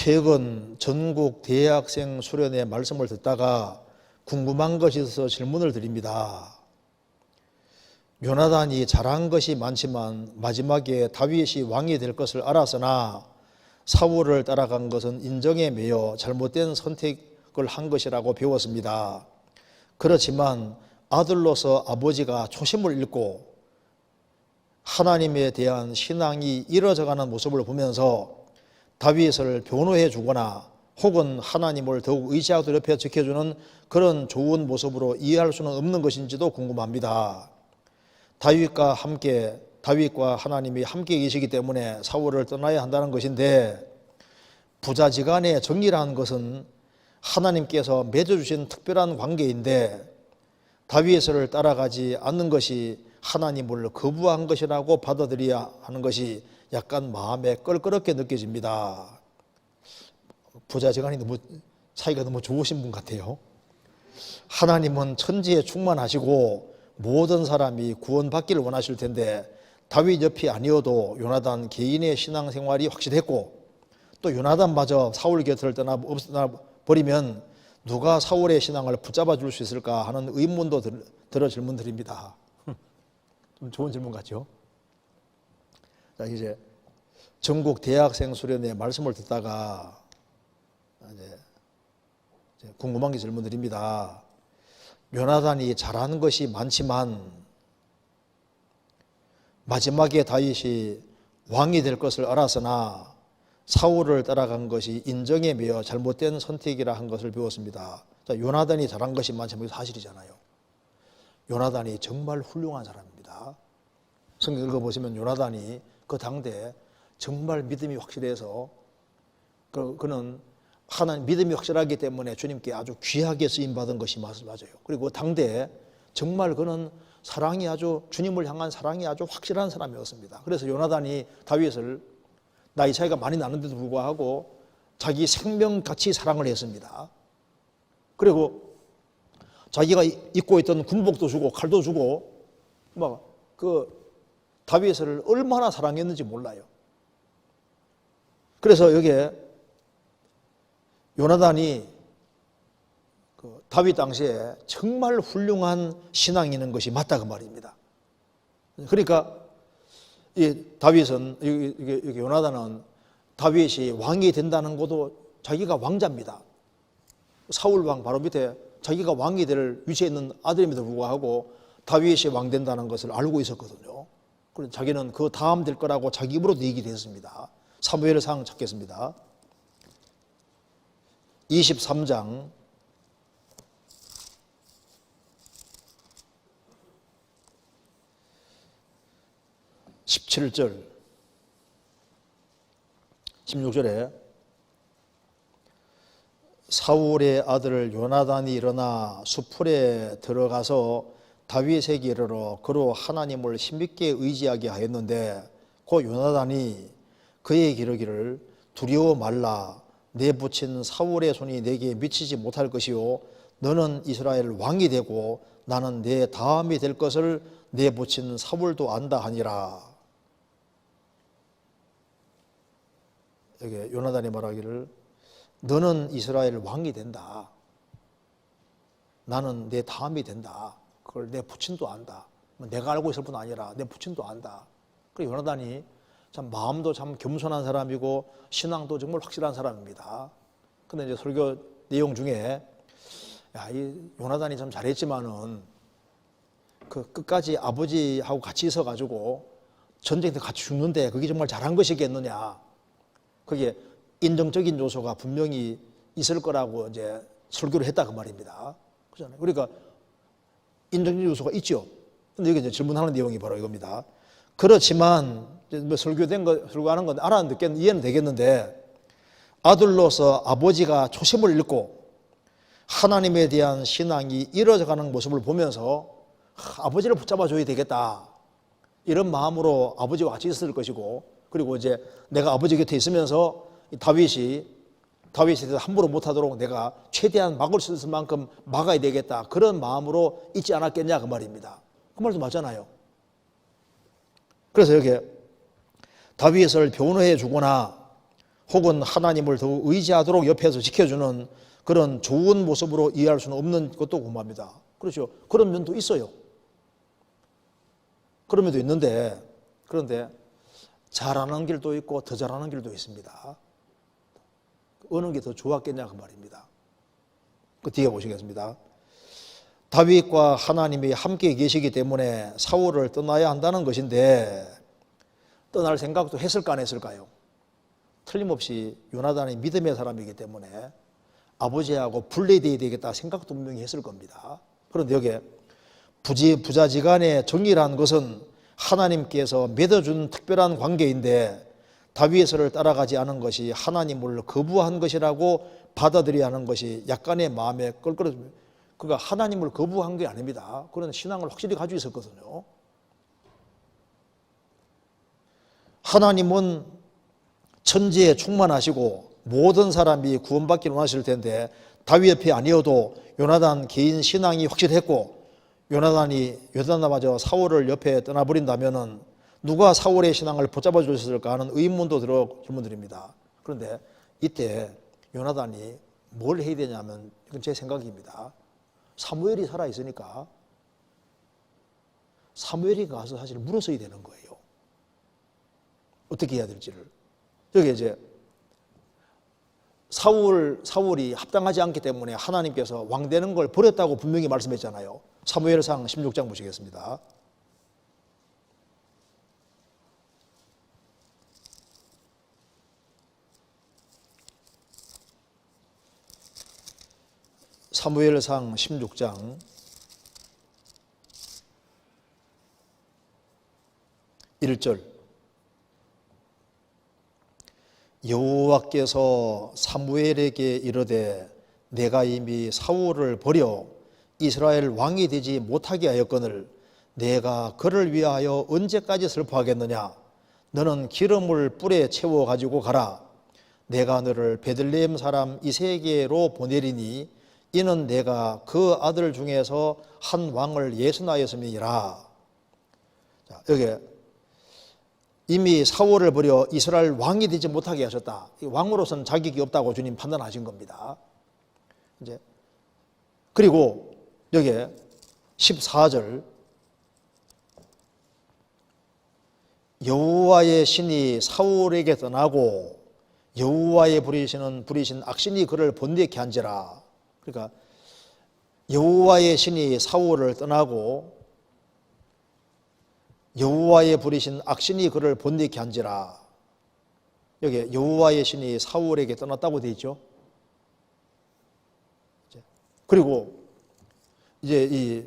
최근 전국 대학생 수련회 말씀을 듣다가 궁금한 것이 있어서 질문을 드립니다. 요나단이 잘한 것이 많지만 마지막에 다윗이 왕이 될 것을 알았으나 사울을 따라간 것은 인정에 매여 잘못된 선택을 한 것이라고 배웠습니다. 그렇지만 아들로서 아버지가 초심을 잃고 하나님에 대한 신앙이 이뤄져가는 모습을 보면서 다윗을 변호해 주거나 혹은 하나님을 더욱 의지하도록 옆에 지켜주는 그런 좋은 모습으로 이해할 수는 없는 것인지도 궁금합니다. 다윗과 함께 다윗과 하나님이 함께 계시기 때문에 사울을 떠나야 한다는 것인데 부자지간의 정의라는 것은 하나님께서 맺어주신 특별한 관계인데 다윗을 따라가지 않는 것이 하나님을 거부한 것이라고 받아들여야 하는 것이 약간 마음에 껄끄럽게 느껴집니다. 부자지간이 너무 사이가 너무 좋으신 분 같아요. 하나님은 천지에 충만하시고 모든 사람이 구원받기를 원하실 텐데 다윗 옆이 아니어도 요나단 개인의 신앙생활이 확실했고 또 요나단마저 사울 곁을 떠나 버리면 누가 사울의 신앙을 붙잡아 줄 수 있을까 하는 의문도 들, 들어 질문 드립니다. 좀 좋은 질문 같죠? 자, 이제 전국 대학생 수련회 말씀을 듣다가 이제 궁금한 게 질문 드립니다. 요나단이 잘하는 것이 많지만 마지막에 다윗이 왕이 될 것을 알았으나 사울을 따라간 것이 인정에 매여 잘못된 선택이라 한 것을 배웠습니다. 자, 요나단이 잘한 것이 많지만 사실이잖아요. 요나단이 정말 훌륭한 사람입니다. 성경 읽어보시면 요나단이 그 당대 정말 믿음이 확실해서 그, 그는 하나님 믿음이 확실하기 때문에 주님께 아주 귀하게 쓰임 받은 것이 맞아요. 그리고 당대에 정말 그는 사랑이 아주 주님을 향한 사랑이 아주 확실한 사람이었습니다. 그래서 요나단이 다윗을 나이 차이가 많이 나는데도 불구하고 자기 생명같이 사랑을 했습니다. 그리고 자기가 입고 있던 군복도 주고 칼도 주고 막 그 다윗을 얼마나 사랑했는지 몰라요. 그래서 여기에 요나단이 그 다윗 당시에 정말 훌륭한 신앙이 있는 것이 맞다 그 말입니다. 그러니까 이 다윗은 이게, 이게 요나단은 다윗이 왕이 된다는 것도 자기가 왕자입니다. 사울 왕 바로 밑에 자기가 왕이 될 위치에 있는 아들임에도 불구하고 다윗이 왕 된다는 것을 알고 있었거든요. 그래서 자기는 그 다음 될 거라고 자기 입으로도 얘기를 했습니다. 사무엘의 상 찾겠습니다. 23장 17절 16절에 사울의 아들 요나단이 일어나 수풀에 들어가서 다윗에게 이르러 그로 하나님을 힘있게 의지하게 하였는데 그 요나단이 그에게 이르기를 두려워 말라 내 붙인 사울의 손이 내게 미치지 못할 것이요 너는 이스라엘 왕이 되고 나는 내 다음이 될 것을 내 붙인 사울도 안다 하니라 여기 요나단이 말하기를 너는 이스라엘 왕이 된다. 나는 내 다음이 된다. 그걸 내 부친도 안다. 뭐 내가 알고 있을 뿐 아니라 내 부친도 안다. 그 요나단이 참 마음도 참 겸손한 사람이고 신앙도 정말 확실한 사람입니다. 근데 이제 설교 내용 중에 야, 이 요나단이 참 잘했지만은 그 끝까지 아버지하고 같이 있어 가지고 전쟁 때 같이 죽는데 그게 정말 잘한 것이겠느냐. 그게 인정적인 요소가 분명히 있을 거라고 이제 설교를 했다 그 말입니다. 그잖아요. 그러니까 인정적인 요소가 있죠. 근데 여기 이제 질문하는 내용이 바로 이겁니다. 그렇지만 뭐 설교된 거 설교하는 건 알아듣겠 이해는 되겠는데 아들로서 아버지가 초심을 잃고 하나님에 대한 신앙이 이뤄져가는 모습을 보면서 아버지를 붙잡아 줘야 되겠다 이런 마음으로 아버지와 같이 있을 것이고 그리고 이제 내가 아버지 곁에 있으면서 다윗이 다윗에 대해서 함부로 못하도록 내가 최대한 막을 수 있을 만큼 막아야 되겠다 그런 마음으로 있지 않았겠냐 그 말입니다. 그 말도 맞잖아요. 그래서 여기 다윗을 변호해 주거나 혹은 하나님을 더욱 의지하도록 옆에서 지켜주는 그런 좋은 모습으로 이해할 수는 없는 것도 궁금합니다. 그렇죠. 그런 면도 있어요. 그런 면도 있는데 그런데 잘하는 길도 있고 더 잘하는 길도 있습니다. 어느 게 더 좋았겠냐 그 말입니다. 그 뒤에 보시겠습니다. 다윗과 하나님이 함께 계시기 때문에 사울을 떠나야 한다는 것인데 떠날 생각도 했을까 안 했을까요? 틀림없이 요나단이 믿음의 사람이기 때문에 아버지하고 분리되어야 되겠다 생각도 분명히 했을 겁니다. 그런데 여기에 부지, 부자지간의 정의라는 것은 하나님께서 맺어준 특별한 관계인데 다윗을 따라가지 않은 것이 하나님을 거부한 것이라고 받아들여야 하는 것이 약간의 마음에 껄끄러집니다. 그러니까 하나님을 거부한 게 아닙니다. 그런 신앙을 확실히 가지고 있었거든요. 하나님은 천지에 충만하시고 모든 사람이 구원받기를 원하실 텐데 다윗 옆에 아니어도 요나단 개인 신앙이 확실했고 요나단이 요나단마저 사울을 옆에 떠나버린다면은 누가 사울의 신앙을 붙잡아 주셨을까 하는 의문도 들어 질문드립니다. 그런데 이때 요나단이 뭘 해야 되냐면 이건 제 생각입니다. 사무엘이 살아 있으니까 사무엘이 가서 사실 물어서야 되는 거예요. 어떻게 해야 될지를. 여기 이제 사울 사울이 합당하지 않기 때문에 하나님께서 왕 되는 걸 버렸다고 분명히 말씀했잖아요. 사무엘상 16장 보시겠습니다. 사무엘상 16장. 1절. 여호와께서 사무엘에게 이르되 내가 이미 사울을 버려 이스라엘 왕이 되지 못하게 하였거늘 내가 그를 위하여 언제까지 슬퍼하겠느냐? 너는 기름을 뿔에 채워 가지고 가라. 내가 너를 베들레헴 사람 이세계로 보내리니 이는 내가 그 아들 중에서 한 왕을 예순하였음이니라 자, 여기 이미 사울을 버려 이스라엘 왕이 되지 못하게 하셨다. 왕으로서는 자격이 없다고 주님 판단하신 겁니다. 이제 그리고 여기에 14절 여호와의 신이 사울에게 떠나고 여호와의 부리시는 부리신 악신이 그를 번뇌케 한지라. 그러니까 여호와의 신이 사울을 떠나고 여호와의 부리신 악신이 그를 본디케 한지라. 여기 여호와의 신이 사울에게 떠났다고 되어 있죠. 그리고 이제 이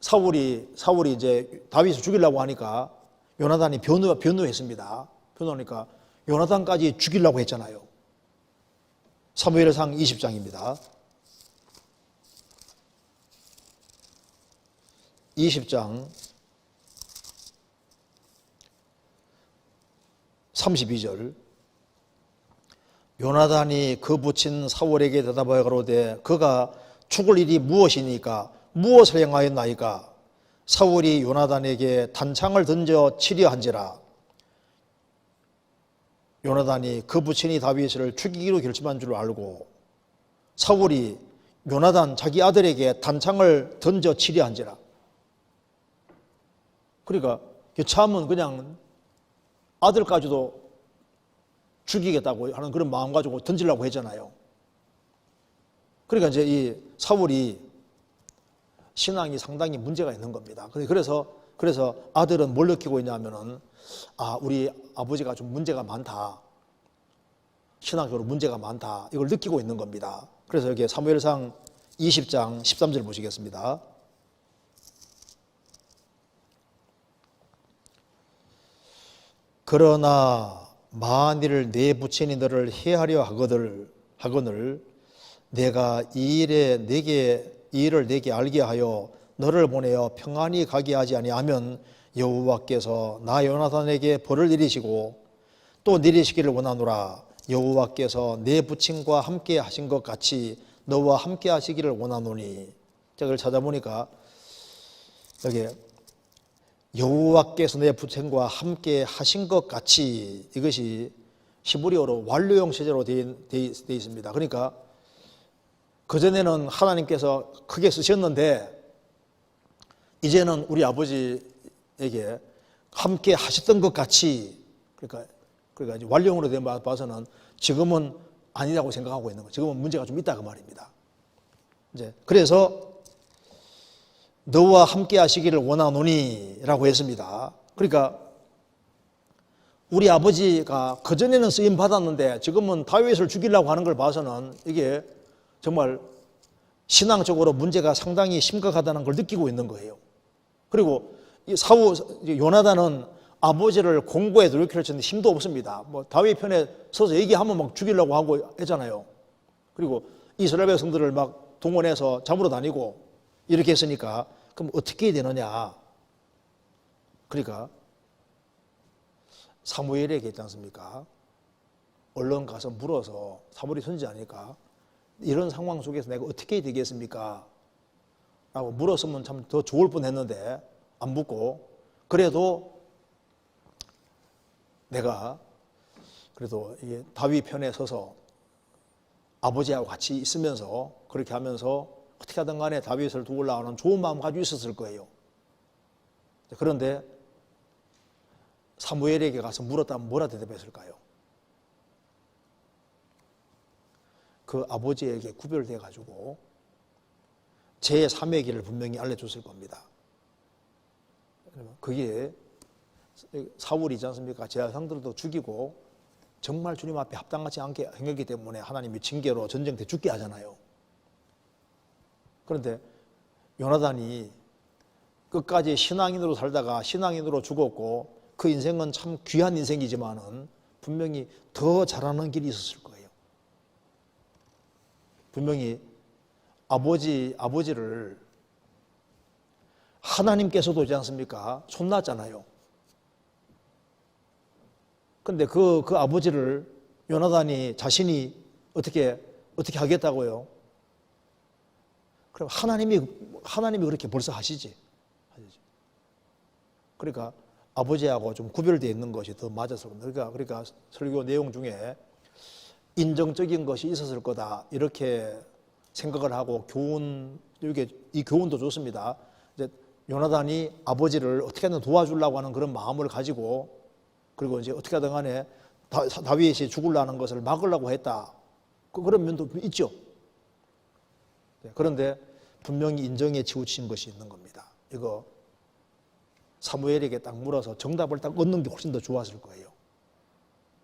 사울이 사울이 이제 다윗을 죽이려고 하니까 요나단이 변호 변호했습니다. 변호하니까 요나단까지 죽이려고 했잖아요. 사무엘상 20장입니다. 20장 32절. 요나단이 그 붙인 사울에게 대답하여 가로되 그가 죽을 일이 무엇이니까? 무엇을 행하였나이까? 사울이 요나단에게 단창을 던져 치려 한지라. 요나단이 그 부친이 다윗을 죽이기로 결심한 줄 알고 사울이 요나단 자기 아들에게 단창을 던져 치려 한지라 그러니까 참은 그냥 아들까지도 죽이겠다고 하는 그런 마음 가지고 던지려고 했잖아요. 그러니까 이제 이 사울이 신앙이 상당히 문제가 있는 겁니다. 그래서 그래서 아들은 뭘 느끼고 있냐면은 아 우리 아버지가 좀 문제가 많다. 신앙적으로 문제가 많다. 이걸 느끼고 있는 겁니다. 그래서 여기 사무엘상 20장 13절 보시겠습니다. 그러나 만일 내 부친이 너를 해하려 하거들 하거늘 내가 이 일에 내게 이 일을 내게 알게 하여 너를 보내어 평안히 가게 하지 아니하면 여호와께서 나 요나단에게 벌을 내리시고 또 내리시기를 원하노라. 여호와께서 내 부친과 함께 하신 것 같이 너와 함께 하시기를 원하노니. 제가 찾아보니까 여기 여호와께서 내 부친과 함께 하신 것 같이 이것이 히브리어로 완료형 체제로 되어 있습니다. 그러니까 그전에는 하나님께서 크게 쓰셨는데 이제는 우리 아버지에게 함께 하셨던 것 같이 그러니까 그러니까 완료형으로 된 바- 봐서는 지금은 아니라고 생각하고 있는 거. 지금은 문제가 좀 있다 그 말입니다. 이제 그래서 너와 함께 하시기를 원하노니라고 했습니다. 그러니까 우리 아버지가 그전에는 쓰임 받았는데 지금은 다윗을 죽이려고 하는 걸 봐서는 이게 정말 신앙적으로 문제가 상당히 심각하다는 걸 느끼고 있는 거예요. 그리고 이 사우 이 요나단은 아버지를 공고에 했는데 힘도 없습니다. 뭐 다윗 편에 서서 얘기하면 막 죽이려고 하고 했잖아요. 그리고 이스라엘 백성들을 막 동원해서 잡으러 다니고 이렇게 했으니까 그럼 어떻게 되느냐? 그러니까 사무엘에게 있지 않습니까? 얼른 가서 물어서 사무엘이 선지자니까 이런 상황 속에서 내가 어떻게 되겠습니까? 라고 물었으면 참 더 좋을 뻔 했는데 안 묻고 그래도 내가 그래도 다윗 편에 서서 아버지하고 같이 있으면서 그렇게 하면서 어떻게 하든 간에 다윗을 도우려고 하는 좋은 마음 가지고 있었을 거예요. 그런데 사무엘에게 가서 물었다면 뭐라 대답했을까요? 그 아버지에게 구별돼 가지고 제 3의 길을 분명히 알려줬을 겁니다. 그게 사울이지 않습니까? 제 아상들도 죽이고 정말 주님 앞에 합당하지 않게 행했기 때문에 하나님이 징계로 전쟁 때 죽게 하잖아요. 그런데 요나단이 끝까지 신앙인으로 살다가 신앙인으로 죽었고 그 인생은 참 귀한 인생이지만은 분명히 더 잘하는 길이 있었을 거예요. 분명히 아버지 아버지를 하나님께서도 있지 않습니까? 손났잖아요. 근데 그, 그 아버지를 요나단이 자신이 어떻게, 어떻게 하겠다고요? 그럼 하나님이, 하나님이 그렇게 벌써 하시지. 그러니까 아버지하고 좀 구별되어 있는 것이 더 겁니다. 그러니까, 그러니까 설교 내용 중에 인정적인 것이 있었을 거다. 이렇게 생각을 하고 교훈, 이게 이 교훈도 좋습니다. 이제 요나단이 아버지를 어떻게든 도와주려고 하는 그런 마음을 가지고 그리고 이제 어떻게 하든 간에 다- 다윗이 죽으려는 것을 막으려고 했다. 그- 그런 면도 있죠. 네, 그런데 분명히 인정에 치우친 것이 있는 겁니다. 이거 사무엘에게 딱 물어서 정답을 딱 얻는 게 훨씬 더 좋았을 거예요.